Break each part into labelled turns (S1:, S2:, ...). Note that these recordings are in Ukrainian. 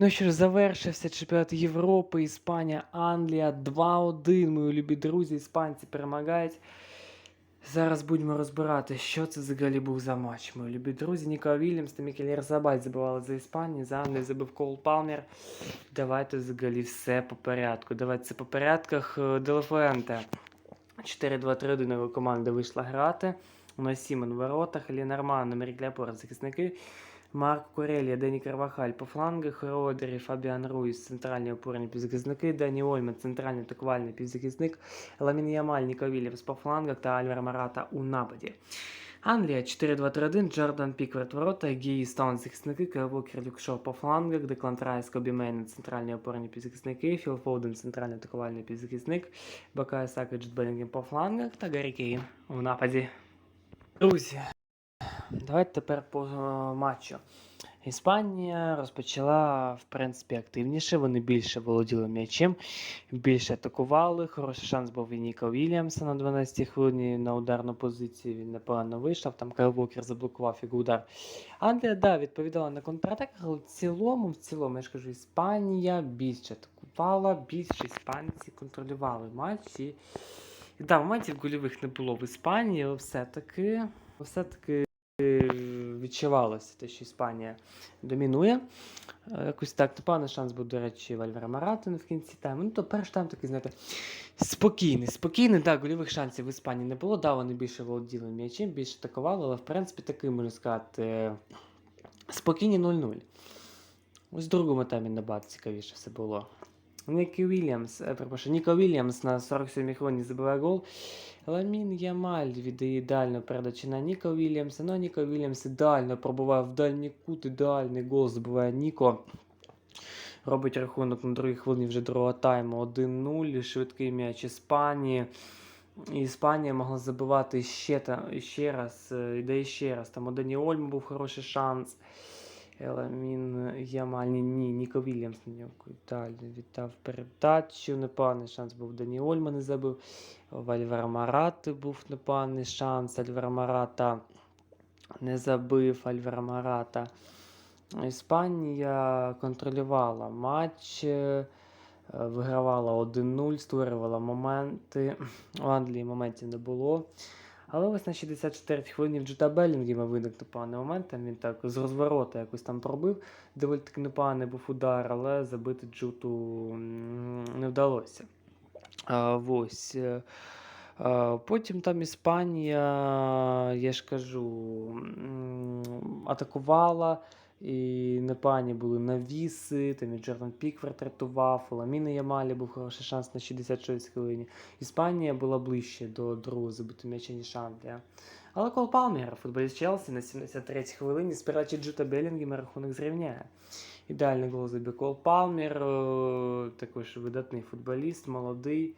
S1: Ну що ж, завершився чемпіонат Європи, Іспанія, Англія 2-1. Мої любі друзі, іспанці перемагають. Зараз будемо розбирати, що це взагалі був за матч. Мої любі друзі, Ніко Вільямс та Мікель Ерзабаль забивали за Іспанію, за Англію забив Кол Палмер. Давайте взагалі все по порядку. Давайте це по порядках. Е, Делефуенте. 4-2-3-1 його команда вийшла грати. У нас Сімон в воротах, Лінарман, Америк Ляпорт, захисники. Марко Корелія, Дені Карвахаль по флангах, Родері, Фабіан Руїс, центральні опорні півзахисники, Дані Ольман, центральний атакувальний півзахисник, Ламін Ямаль, Ніко Вільямс по флангах та Альвар Марата у нападі. Англія 4-2-3-1, Джордан Пікверт ворота, Гії Стоун захисники, Кайл Вокер Люкшо по флангах, Деклан Райс, Кобі Мейн, центральні опорні півзахисники, Філ Фоуден, центральний атакувальний півзахисник, Бакай Сака, Джет по флангах та Гаррі Кейн у нападі. Друзі, Давайте тепер по е, матчу. Іспанія розпочала, в принципі, активніше. Вони більше володіли м'ячем, більше атакували. Хороший шанс був і Вільямса на 12-й хвилині на ударну позицію. Він непогано вийшов. Там Кайл Вокер заблокував його удар. Англія, да, відповідала на контратаках, але в цілому, в цілому, я ж кажу, Іспанія більше атакувала, більше іспанці контролювали матч. І, і да, моментів гольових не було в Іспанії, але все-таки, все-таки відчувалося те, що Іспанія домінує. Е, Якось так, непоганий шанс був, до речі, Вальвера Маратин в кінці тайму. Ну, то перший тайм такий, знаєте, спокійний. Спокійний, так, гольових шансів в Іспанії не було. Да, вони більше володіли м'ячем, більше атакували, але в принципі такий, можна сказати, е, спокійні 0-0. Ось в другому таймі набагато цікавіше все було. Нікі Вільямс, е, перепрошую, Ніко Вільямс на 47-й хвилині забиває гол. Ламін Ямаль віддає ідеальну передачу на Ніко Вільямса. Ну, Ніко Вільямс ідеально пробуває в дальній кут, ідеальний гол забиває Ніко. Робить рахунок на другій хвилині вже другого тайму 1-0. Швидкий м'яч Іспанії. Іспанія могла забивати ще, та, ще раз, е, іде ще раз. Там у Дані Ольму був хороший шанс. Еламін Ямаль, ні, ні, Ніко Вільямс на нього далі віддав передачу. Непоганий шанс був Дані Ольма не забив. В Альвара Марати був непоганий шанс. Альвара Марата не забив Альвара Марата. Іспанія контролювала матч, е, вигравала 1-0, створювала моменти. У Англії моментів не було. Але ось на 64-й хвилині в Джута Белінгема виник непоганий момент. Там він так з розворота якось там пробив. Доволі таки непоганий був удар, але забити Джуту не вдалося. А, ось. е, Потім там Іспанія, я ж кажу, атакувала. І непогані були навіси, там і Джордан Пікфорд рятував, у Ламіни Ямалі був хороший шанс на 66 хвилині. Іспанія була ближче до другого забитого м'яча, ніж Англія. Але Кол Палмер, футболіст Челсі на 73-й хвилині з передачі Джута Белінгема рахунок зрівняє. Ідеальний гол забив Кол Палмер, також видатний футболіст, молодий.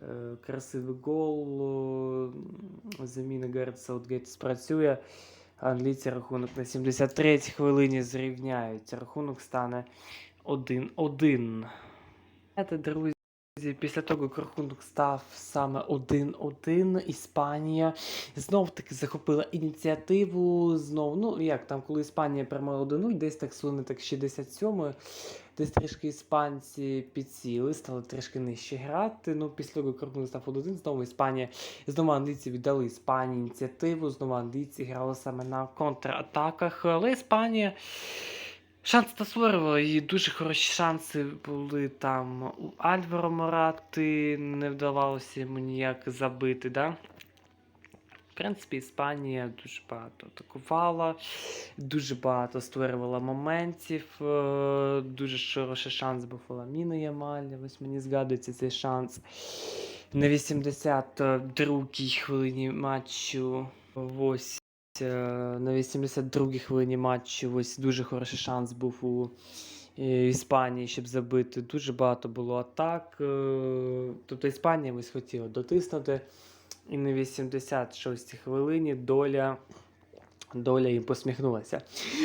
S1: е, Красивий гол. Заміна Гаррет Саутгейт спрацює. Англійці рахунок на 73-й хвилині зрівняють. Рахунок стане 1-1. Знаєте, друзі, після того, як рахунок став саме 1-1, Іспанія знов таки захопила ініціативу. Знов, ну як там, коли Іспанія перемогла 1-0, десь так слони так 67-ї, десь трішки іспанці підсіли, стали трішки нижче грати. Ну, після того, як рахунок став 1-1, знову Іспанія, знову англійці віддали Іспанії ініціативу, знову англійці грали саме на контратаках, але Іспанія. Шанс та створювала, і дуже хороші шанси були там у Альваро Морати, не вдавалося йому ніяк забити, да? В принципі, Іспанія дуже багато атакувала, дуже багато створювала моментів. е, Дуже хороший шанс був у Ламіни Ямалі. Ось мені згадується цей шанс. На 82-й хвилині матчу. Ось на 82-й хвилині матчу ось дуже хороший шанс був у е, Іспанії, щоб забити. Дуже багато було атак. е, Тобто Іспанія ось хотіла дотиснути. І на 86-й хвилині доля. Доля їм посміхнулася.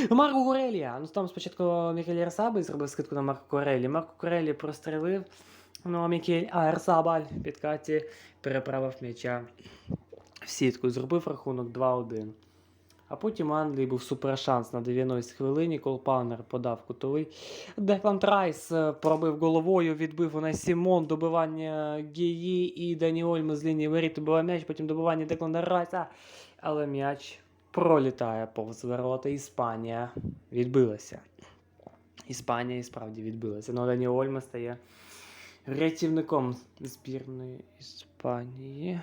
S1: Марко Корелія. Ну там спочатку Мікель Арсабаль зробив скидку на Марко Корелі. Марко Корелі прострелив. Ну а Мікель Арсабаль під Каті переправив м'яча в сітку. Зробив рахунок 2-1. А потім Англії був супершанс на 90 хвилині. Кол Палмер подав кутовий. Деклан Райс е, пробив головою, відбив нас Сімон, добивання Гії і Дані Ольми з лінії воріт добиває м'яч, потім добивання Деклана Райса. Але м'яч пролітає повз ворота. Іспанія відбилася. Іспанія і справді відбилася. Ну, Дані Ольма стає рятівником збірної Іспанії,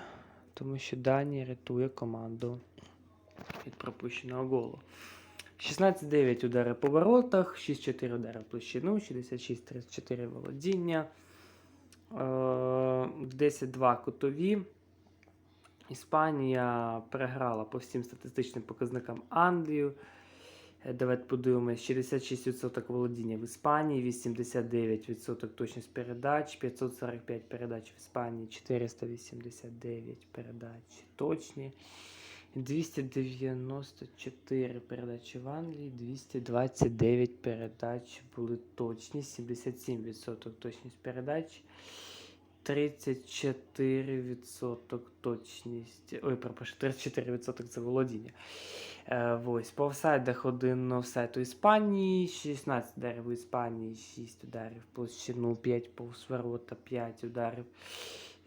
S1: тому що Данія рятує команду від пропущеного голу. 16-9 удари по воротах, 6-4 удари в площину, 66-34 володіння, е, 10-2 кутові. Іспанія переграла по всім статистичним показникам Англію. Е, Давайте подивимось, 66% володіння в Іспанії, 89% точність передач, 545 передач в Іспанії, 489 передач точні. 294 передачі в Англії, 229 передач були точні, 77% точність передач, 34% точність. Ой, перепрошую, 34% це володіння. Е, ось, по офсайдах один офсайд у Іспанії, 16 ударів у Іспанії, 6 ударів площину, 5 повз ворота, 5 ударів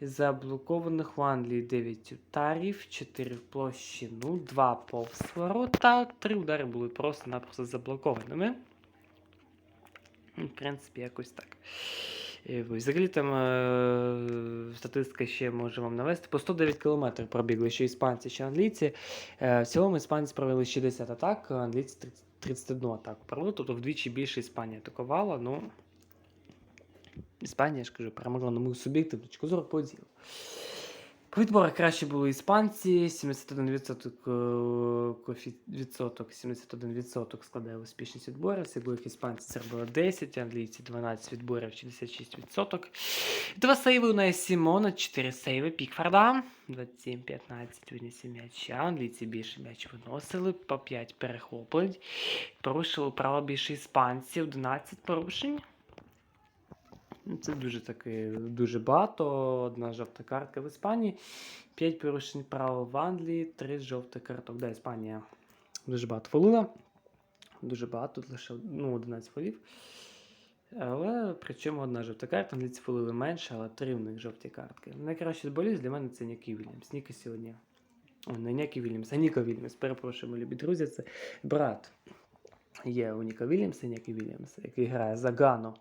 S1: заблокованих в Англії 9 ударів, 4 в площину, 2 повз ворота, 3 удари були просто-напросто заблокованими. В принципі, якось так. Е, ось, Взагалі там е, статистика ще може вам навести. По 109 км пробігли що іспанці, що англійці. Е, в цілому іспанці провели 60 атак, англійці 30 31 атаку провели, тобто вдвічі більше Іспанія атакувала. Ну, Іспанія, я ж кажу, перемогла на мою суб'єктивну точку зору по ділу. По відборах краще були іспанці, 71% е, відсоток, 71% складає успішність відборів. Їх іспанці це робили 10, англійці 12 відборів, 66%. Два сейви у нас Сімона, 4 сейви Пікфорда, 27-15 виніс м'яча. Англійці більше м'яч виносили, по 5 перехоплень. Порушили право більше іспанців, 11 порушень. Ну, Це дуже таки дуже багато. Одна жовта картка в Іспанії, 5 порушень права в Англії, 3 жовтих карток. Да, Іспанія дуже багато фолила. Дуже багато, тут лише ну, 11 фолів. Але причому одна жовта картка, англійці фолили менше, але три в них жовті картки. Найкращий футболіст для мене це Нікі Вільямс. Ніка сьогодні. О, не Нікі Вільямс, а Ніка Вільямс. Перепрошую, мої любі друзі, це брат. Є у Ніка Вільямса, Нікі Вільямса, який грає за Гану.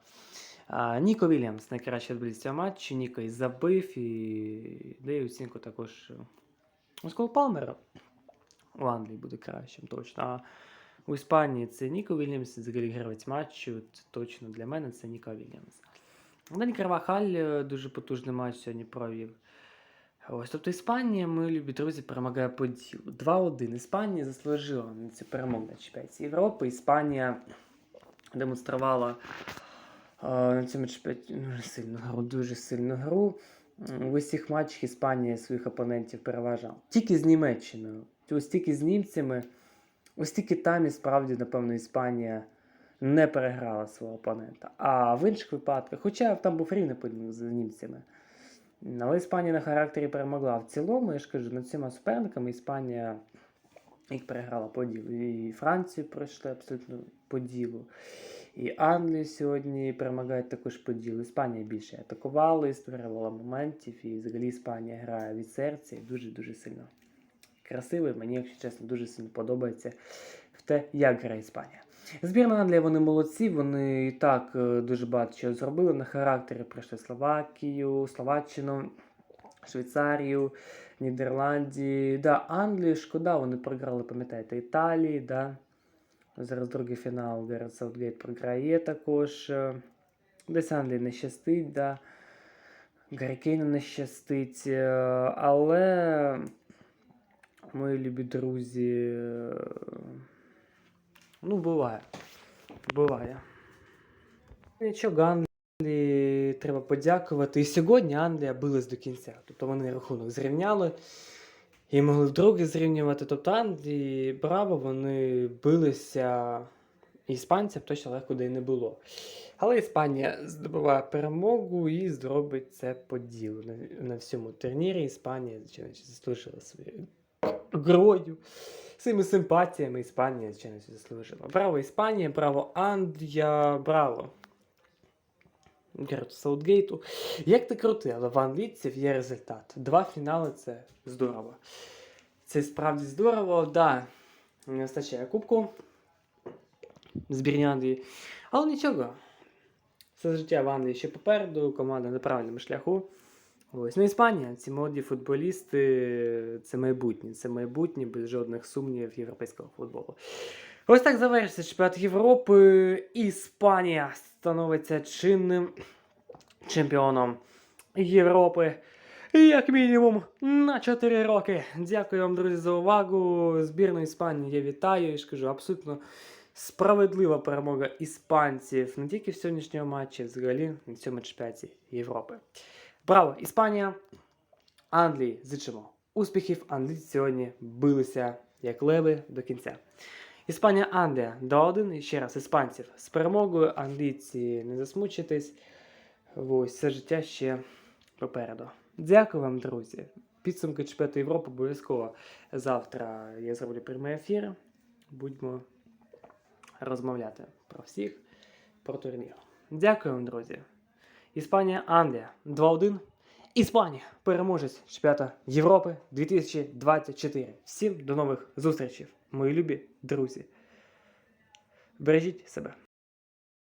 S1: Ніко Вільямс, найкращий футболіст цього матчу. Ніко і забив, і дає оцінку також. У Скол Палмера у Англії буде кращим, точно. А у Іспанії це Ніко Вільямс, взагалі гравець матчу. Це точно для мене це Ніко Вільямс. Дань Карвахаль е, дуже потужний матч сьогодні провів. Ось, тобто Іспанія, мої любі друзі, перемагає по ділу. 2-1. Іспанія заслужила на цю перемогу на чемпіонаті Європи. Іспанія демонструвала на цьому чемпіонаті дуже сильну гру, дуже сильну гру. В усіх матчах Іспанія своїх опонентів переважала. Тільки з Німеччиною. Ось тільки з німцями. Ось тільки там і справді, напевно, Іспанія не переграла свого опонента. А в інших випадках, хоча там був рівний поділ з німцями. Але Іспанія на характері перемогла. В цілому, я ж кажу, над цими суперниками Іспанія їх переграла по ділу. І Францію пройшли абсолютно по ділу. І Англію сьогодні перемагають також по ділу. Іспанія більше атакувала і створювала моментів. І взагалі Іспанія грає від серця і дуже-дуже сильно красиво. І Мені, якщо чесно, дуже сильно подобається в те, як грає Іспанія. Збірна Англія, вони молодці, вони і так е, дуже багато чого зробили. На характері пройшли Словакію, Словаччину, Швейцарію, Нідерландії. Да, Англію, шкода, вони програли, пам'ятаєте, Італії, да. Зараз другий фінал Гаррет Саутгейт програє також. Е, Десь Англії не щастить, да. Гаррі Кейну не щастить. е, Але, мої любі друзі, е, ну, буває. Буває. Нічого, Англії треба подякувати. І сьогодні Англія билась до кінця. Тобто вони рахунок зрівняли і могли вдруге зрівнювати. Тобто Англії, браво, вони билися. Іспанцям точно легко де й не було. Але Іспанія здобуває перемогу і зробить це по ділу. На, на всьому турнірі Іспанія, звичайно, заслужила своєю грою, своїми симпатіями Іспанія, звичайно, заслужила. Браво Іспанія, браво Англія, браво. Герту Саутгейту. Як ти крути, але в англійців є результат. Два фінали це здорово. Це справді здорово, да. Не вистачає кубку збірні Англії. Але нічого. Все життя в Англії ще попереду, команда на правильному шляху. Ось. Ну, Іспанія, ці молоді футболісти, це майбутнє. Це майбутнє без жодних сумнівів європейського футболу. Ось так завершиться чемпіонат Європи. Іспанія становиться чинним чемпіоном Європи. Як мінімум на 4 роки. Дякую вам, друзі, за увагу. Збірну Іспанії я вітаю і ж кажу, абсолютно справедлива перемога іспанців не тільки в сьогоднішньому матчі, взагалі на цьому чемпіонаті Європи. Браво, Іспанія! Англії зичимо успіхів. Англійці сьогодні билися як леви до кінця. Іспанія Англія 2-1. І ще раз іспанців з перемогою. Англійці не засмучитесь. Ось все життя ще попереду. Дякую вам, друзі. Підсумки чемпіонату Європи обов'язково завтра я зроблю прямий ефір. Будьмо розмовляти про всіх, про турнір. Дякую вам, друзі. Іспанія, Англія 2-1. Іспанія переможець чемпіонату Європи 2024. Всім до нових зустрічей, мої любі друзі. Бережіть себе.